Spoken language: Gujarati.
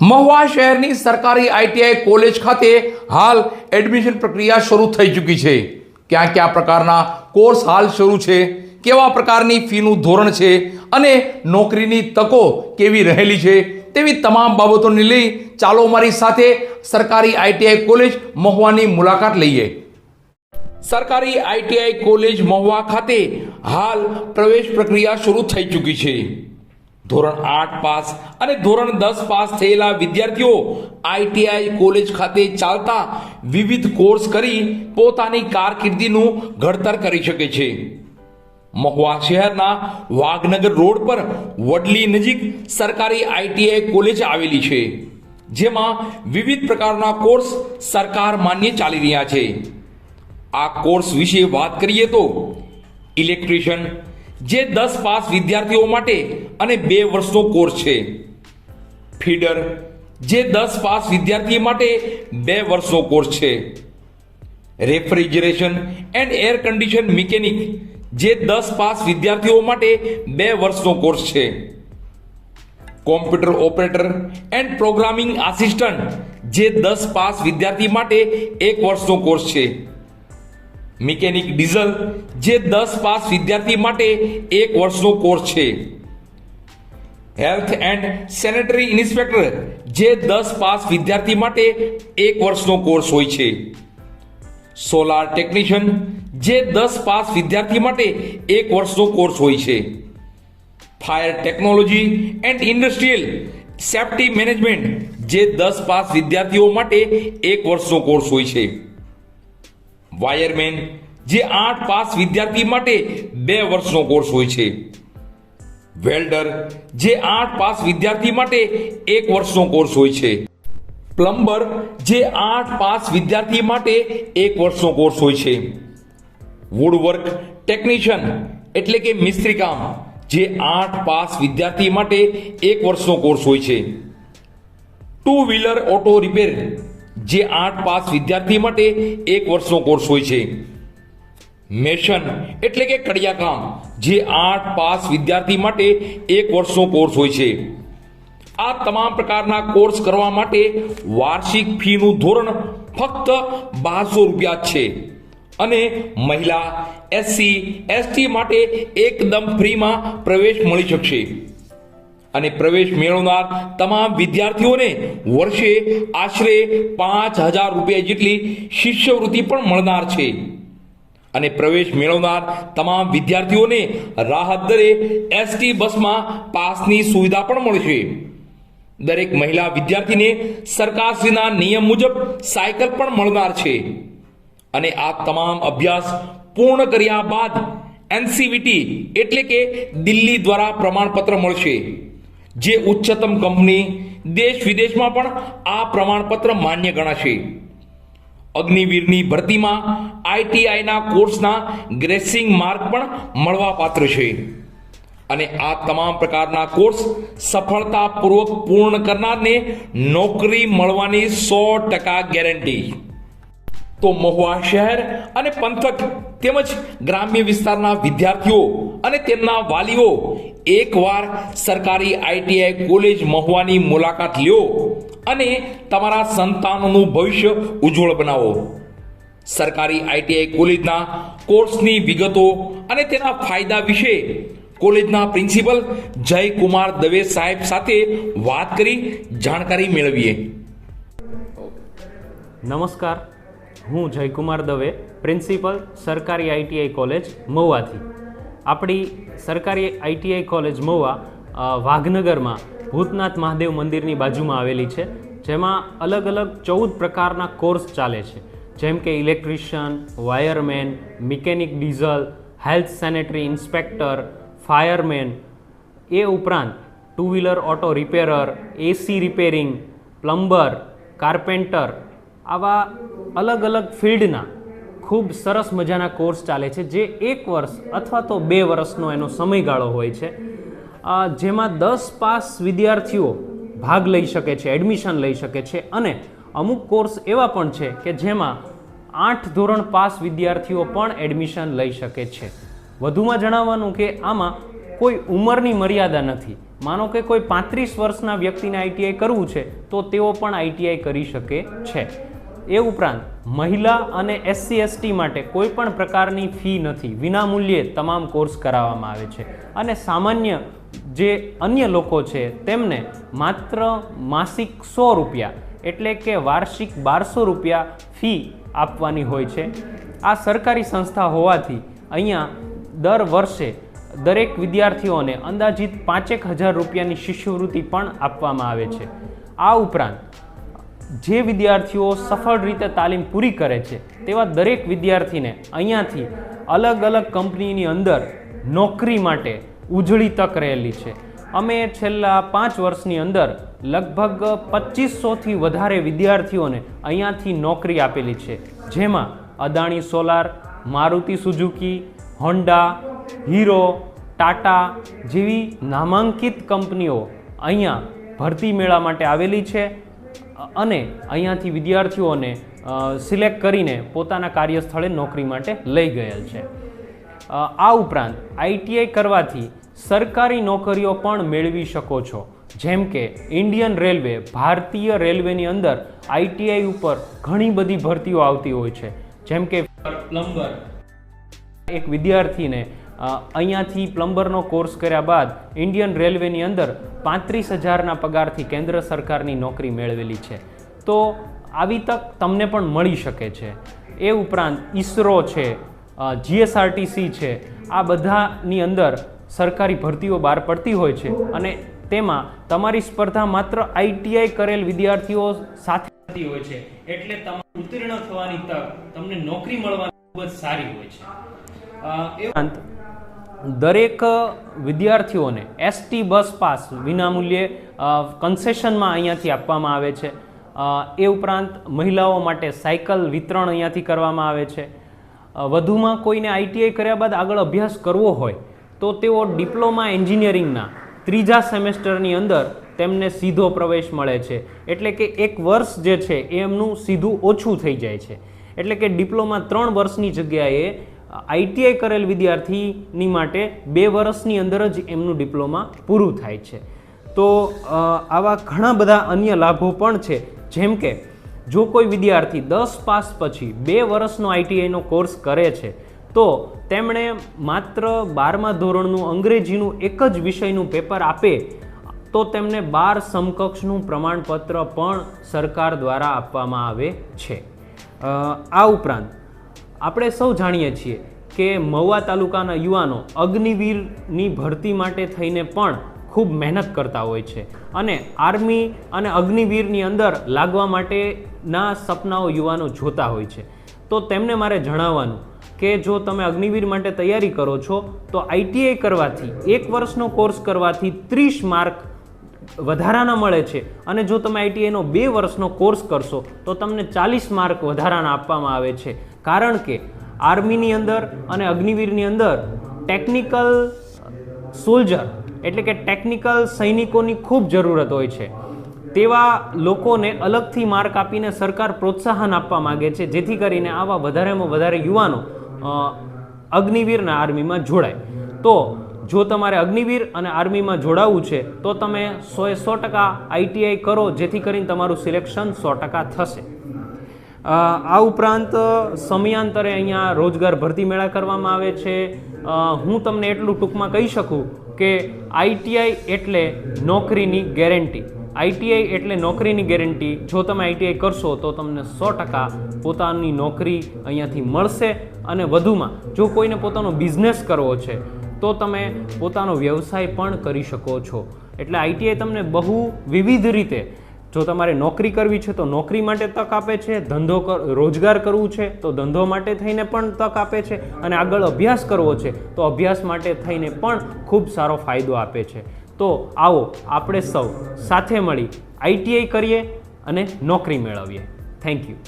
મહુવા શહેરની સરકારી આઈટીઆઈ કોલેજ ખાતે હાલ એડમિશન પ્રક્રિયા શરૂ થઈ ચૂકી છે. ક્યાં કયા પ્રકારના કોર્સ હાલ શરૂ છે, કેવા પ્રકારની ફીનું ધોરણ છે અને નોકરીની તકો કેવી રહેલી છે તેવી તમામ બાબતોને લઈ ચાલો મારી સાથે સરકારી આઈટીઆઈ કોલેજ મહુવાની મુલાકાત લઈએ. સરકારી આઈટીઆઈ કોલેજ મહુવા ખાતે હાલ પ્રવેશ પ્રક્રિયા શરૂ થઈ ચૂકી છે. ધોરણ આઠ પાસ અને ધોરણ દસ પાસ થયેલા વિદ્યાર્થીઓ આઈટીઆઈ કોલેજ ખાતે ચાલતા વિવિધ કોર્સ કરી પોતાની કારકિર્દીનું ઘડતર કરી શકે છે. મહુવા શહેરના વાઘનગર રોડ પર વડલી નજીક સરકારી આઈટીઆઈ કોલેજ આવેલી છે, જેમાં વિવિધ પ્રકારના કોર્સ સરકાર માન્ય ચાલી રહ્યા છે. આ કોર્સ વિશે વાત કરીએ તો ઇલેક્ટ્રિશિયન જે દસ પાસ વિદ્યાર્થીઓ માટે અને બે વર્ષનો કોર્સ છે. ફીડર, જે દસ પાસ વિદ્યાર્થી માટે બે વર્ષનો કોર્સ છે. Refrigeration and air condition mechanic, જે દસ પાસ વિદ્યાર્થીઓ માટે બે વર્ષનો કોર્સ છે. Computer operator and programming assistant, જે દસ પાસ વિદ્યાર્થી માટે એક વર્ષનો કોર્સ છે. મિકેનિક ડીઝલ, જે દસ પાસ વિદ્યાર્થી માટે એક વર્ષનો કોર્સ છે. હેલ્થ એન્ડ સેનેટરી ઇન્સ્પેક્ટર, જે દસ પાસ વિદ્યાર્થી માટે એક વર્ષનો કોર્સ હોય છે. સોલાર ટેકનિશિયન, જે દસ પાસ વિદ્યાર્થી માટે એક વર્ષનો કોર્સ હોય છે. Fire technology and industrial safety management, જે દસ પાસ વિદ્યાર્થીઓ માટે એક વર્ષનો કોર્સ હોય છે. વાયરમેન, જે આઠ પાસ વિદ્યાર્થી માટે બે વર્ષનો કોર્સ હોય છે. વેલ્ડર, જે આઠ પાસ વિદ્યાર્થી માટે એક વર્ષનો કોર્સ હોય છે. પ્લમ્બર, જે આઠ પાસ વિદ્યાર્થી માટે એક વર્ષનો કોર્સ હોય છે. વુડવર્ક, ટેકનિશિયન, એટલે કે મિસ્ત્રી કામ, જે આઠ પાસ વિદ્યાર્થી માટે એક વર્ષનો કોર્સ હોય છે. ટુ વ્હીલર ઓટો રિપેર જે આઠ પાસ વિદ્યાર્થી માટે એક વર્ષનો કોર્સ હોય છે. મેશન એટલે કે કડિયાકામ, જે આઠ પાસ વિદ્યાર્થી માટે એક વર્ષનો કોર્સ હોય છે. આ તમામ પ્રકારના કોર્સ કરવા માટે વાર્ષિક ફીનું ધોરણ ફક્ત બારસો રૂપિયા છે. અને મહિલા એસસી, એસટી માટે એકદમ ફ્રીમાં પ્રવેશ મળી શકશે. અને પ્રવેશ મેળવનાર તમામ વિદ્યાર્થીઓને વર્ષે આશરે પાંચ હજાર રૂપિયા જેટલી શિષ્યવૃત્તિ પણ મળનાર છે. અને પ્રવેશ મેળવનાર તમામ વિદ્યાર્થીઓને રાહત દરે એસટી બસમાં પાસની સુવિધા પણ મળશે. દરેક મહિલા વિદ્યાર્થીને સરકારશ્રીના નિયમ મુજબ સાયકલ પણ મળનાર છે. અને આ તમામ અભ્યાસ પૂર્ણ કર્યા બાદ એનસીવીટી એટલે કે દિલ્હી દ્વારા પ્રમાણપત્ર મળશે. જે ઉચ્ચતમ કંપની દેશ વિદેશમાં પણ આ પ્રમાણપત્ર માન્ય ગણાશે. અગ્નિવીરની ભરતીમાં આઈટીઆઈના કોર્સના ગ્રેસિંગ માર્ક પણ મળવાપાત્ર છે. અને આ તમામ પ્રકારના કોર્સ સફળતાપૂર્વક પૂર્ણ કરનારને નોકરી મળવાની સો ટકા ગેરંટી. તો મહુવા શહેર અને પંથક તેમજ ગ્રામ્ય વિસ્તારના વિદ્યાર્થીઓ અને તેમના વાલીઓ એકવાર સરકારી આઈટીઆઈ કોલેજ મહુવાની મુલાકાત લ્યો અને તમારા સંતાનોનું ભવિષ્ય ઉજ્જવળ બનાવો. સરકારી આઈટીઆઈ કોલેજના કોર્સની વિગતો અને તેના ફાયદા વિશે કોલેજના પ્રિન્સિપલ જયકુમાર દવે સાહેબ સાથે વાત કરી, જાણકારી મેળવીએ. નમસ્કાર. હું જયકુમાર દવે, પ્રિન્સિપલ સરકારી આઈટીઆઈ કોલેજ મહુવાથી. આપણી સરકારી આઈટીઆઈ કોલેજ મહુવા વાઘનગરમાં ભૂતનાથ મહાદેવ મંદિરની બાજુમાં આવેલી છે, જેમાં અલગ અલગ ચૌદ પ્રકારના કોર્સ ચાલે છે. જેમ કે electrician, wireman, mechanic diesel, health sanitary inspector, fireman. એ ઉપરાંત two wheeler auto repairer, AC repairing, plumber, carpenter આવા અલગ અલગ ફિલ્ડના ખૂબ સરસ મજાના કોર્સ ચાલે છે, જે એક વર્ષ અથવા તો બે વર્ષનો એનો સમયગાળો હોય છે. જેમાં દસ પાસ વિદ્યાર્થીઓ ભાગ લઈ શકે છે, એડમિશન લઈ શકે છે અને અમુક કોર્સ એવા પણ છે કે જેમાં આઠ ધોરણ પાસ વિદ્યાર્થીઓ પણ એડમિશન લઈ શકે છે. વધુમાં જણાવવાનું કે આમાં કોઈ ઉંમરની મર્યાદા નથી. માનો કે કોઈ પાંત્રીસ વર્ષના વ્યક્તિને આઈટીઆઈ કરવું છે, તો તેઓ પણ આઈટીઆઈ કરી શકે છે. એ ઉપરાંત મહિલા અને એસસી એસટી માટે કોઈ પણ પ્રકારની ફી નથી. વિનામૂલ્યે તમામ કોર્સ કરાવવામાં આવે છે. અને સામાન્ય જે અન્ય લોકો છે, તેમને માત્ર માસિક સો રૂપિયા એટલે કે વાર્ષિક બારસો રૂપિયા ફી આપવાની હોય છે. આ સરકારી સંસ્થા હોવાથી અહીંયા દર વર્ષે દરેક વિદ્યાર્થીઓને અંદાજિત પાંચેક હજાર રૂપિયાની શિષ્યવૃત્તિ પણ આપવામાં આવે છે. આ ઉપરાંત જે વિદ્યાર્થીઓ સફળ રીતે તાલીમ પૂરી કરે છે, તેવા દરેક વિદ્યાર્થીને અહીંયાથી અલગ અલગ કંપનીની અંદર નોકરી માટે ઉજળી તક રહેલી છે. અમે છેલ્લા પાંચ વર્ષની અંદર લગભગ પચીસોથી વધારે વિદ્યાર્થીઓને અહીંયાથી નોકરી આપેલી છે. જેમાં Adani solar, Maruti Suzuki, Honda, Hero, Tata જેવી નામાંકિત કંપનીઓ અહીંયા ભરતી મેળા માટે આવેલી છે. અને અહીંયાથી વિદ્યાર્થીઓને સિલેક્ટ કરીને પોતાના કાર્યસ્થળે નોકરી માટે લઈ ગયેલ છે. આ ઉપરાંત આઈટીઆઈ કરવાથી સરકારી નોકરીઓ પણ મેળવી શકો છો. જેમ કે ઇન્ડિયન રેલવે ભારતીય રેલવેની અંદર આઈટીઆઈ ઉપર ઘણી બધી ભરતીઓ આવતી હોય છે. જેમ કે પ્લમ્બર. એક વિદ્યાર્થીને અહીંયાથી પ્લમ્બરનો કોર્સ કર્યા બાદ ઇન્ડિયન રેલવેની અંદર પાંત્રીસ હજારના પગારથી કેન્દ્ર સરકારની નોકરી મેળવેલી છે. તો આવી તક તમને પણ મળી શકે છે. એ ઉપરાંત ઈસરો છે જીએસઆરટીસી છે, આ બધાની અંદર સરકારી ભરતીઓ બહાર પડતી હોય છે અને તેમાં તમારી સ્પર્ધા માત્ર આઈટીઆઈ કરેલ વિદ્યાર્થીઓ સાથે હોય છે. એટલે તમારે ઉત્તીર્ણ થવાની તક તમને નોકરી મળવાની ખૂબ જ સારી હોય છે. દરેક વિદ્યાર્થીઓને એસટી બસ પાસ વિનામૂલ્યે કન્સેશનમાં અહીંયાથી આપવામાં આવે છે. એ ઉપરાંત મહિલાઓ માટે સાયકલ વિતરણ અહીંયાથી કરવામાં આવે છે. વધુમાં કોઈને આઈટીઆઈ કર્યા બાદ આગળ અભ્યાસ કરવો હોય, તો તેઓ ડિપ્લોમા એન્જિનિયરિંગના ત્રીજા સેમેસ્ટરની અંદર તેમને સીધો પ્રવેશ મળે છે. એટલે કે એક વર્ષ જે છે એ એમનું સીધું ઓછું થઈ જાય છે. એટલે કે ડિપ્લોમા ત્રણ વર્ષની જગ્યાએ આઈટીઆઈ કરેલ વિદ્યાર્થીની માટે બે વર્ષની અંદર જ એમનું ડિપ્લોમા પૂરું થાય છે. તો આવા ઘણા બધા અન્ય લાભો પણ છે. જેમ કે, જો કોઈ વિદ્યાર્થી દસ પાસ પછી બે વર્ષનો આઈટીઆઈનો કોર્સ કરે છે, તો તેમણે માત્ર બારમા ધોરણનું અંગ્રેજીનું એક જ વિષયનું પેપર આપે, તો તેમને બાર સમકક્ષનું પ્રમાણપત્ર પણ સરકાર દ્વારા આપવામાં આવે છે. આ ઉપરાંત આપણે સૌ જાણીએ છીએ કે મહુવા તાલુકાના યુવાનો અગ્નિવીરની ભરતી માટે થઈને પણ ખૂબ મહેનત કરતા હોય છે અને આર્મી અને અગ્નિવીરની અંદર લાગવા માટેના સપનાઓ યુવાનો જોતા હોય છે. તો તેમને મારે જણાવવાનું કે જો તમે અગ્નિવીર માટે તૈયારી કરો છો, તો આઈટીઆઈ કરવાથી, એક વર્ષનો કોર્સ કરવાથી ત્રીસ માર્ક વધારાના મળે છે અને જો તમે આઈટીઆઈનો બે વર્ષનો કોર્સ કરશો, તો તમને ચાલીસ માર્ક વધારાના આપવામાં આવે છે. કારણ કે આર્મીની અંદર અને અગ્નિવીરની અંદર ટેકનિકલ સોલ્જર, એટલે કે ટેકનિકલ સૈનિકોની ખૂબ જરૂરત હોય છે. તેવા લોકોને અલગથી માર્ક આપીને સરકાર પ્રોત્સાહન આપવા માગે છે, જેથી કરીને આવા વધારેમાં વધારે યુવાનો અગ્નિવીરના આર્મીમાં જોડાય. તો જો તમારે અગ્નિવીર અને આર્મીમાં જોડાવવું છે, તો તમે સોએ સો ટકા આઈટીઆઈ કરો, જેથી કરીને તમારું સિલેક્શન સો ટકા થશે. આ ઉપરાંત સમયાંતરે અહીંયા રોજગાર ભરતી મેળા કરવામાં આવે છે. હું તમને એટલું ટૂંકમાં કહી શકું કે આઈટીઆઈ એટલે નોકરીની ગેરંટી. આઈટીઆઈ એટલે નોકરીની ગેરંટી. જો તમે આઈટીઆઈ કરશો તો તમને સો ટકા પોતાની નોકરી અહીંયાથી મળશે અને વધુમાં જો કોઈને પોતાનો બિઝનેસ કરવો છે તો તમે પોતાનો વ્યવસાય પણ કરી શકો છો. એટલે આઈટીઆઈ તમને બહુ વિવિધ રીતે જો તમારે નોકરી કરવી છે તો નોકરી માટે તક આપે છે, ધંધો રોજગાર કરવું છે તો ધંધો માટે થઈને પણ તક આપે છે અને આગળ અભ્યાસ કરવો છે તો અભ્યાસ માટે થઈને પણ ખૂબ સારો ફાયદો આપે છે. તો આવો આપણે સૌ સાથે મળી આઈટીઆઈ કરીએ અને નોકરી મેળવીએ. Thank you.